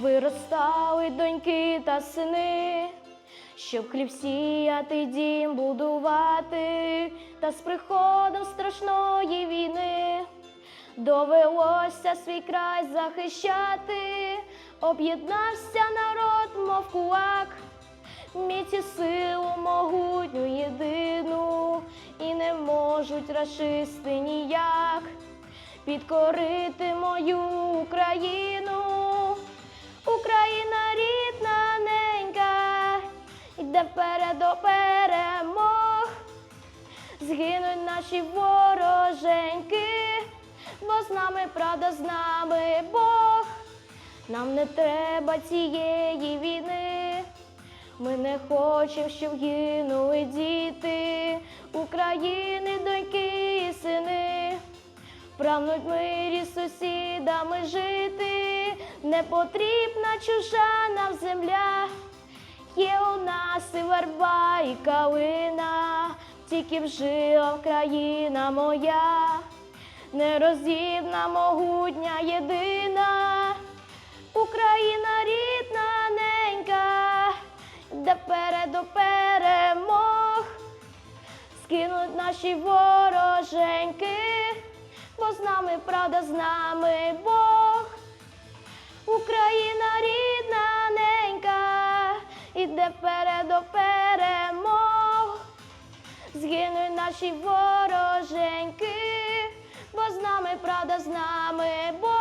Виростали доньки та сини, щоб хліб сіяти, дім будувати, та з приходом страшної війни довелося свій край захищати, об'єднався народ, мов кулак, міці силу могутню єдину, і не можуть рашисти ніяк підкорити мою Україну. До перемог, згинуть наші вороженьки, бо з нами правда, з нами Бог. Нам не треба цієї війни. Ми не хочемо, щоб гинули діти України, доньки і сини. Прагнуть мирі з сусідами жити, не потрібна чужа нам земля. Верба, і калина, тільки в жилах країна моя, нерозібна, могутня, єдина, Україна рідна ненька, де вперед перемог, скинуть наші вороженьки, бо з нами правда, з нами Бог. Україна іде вперед до перемог, згинуть наші вороженьки, бо з нами правда, з нами Бог.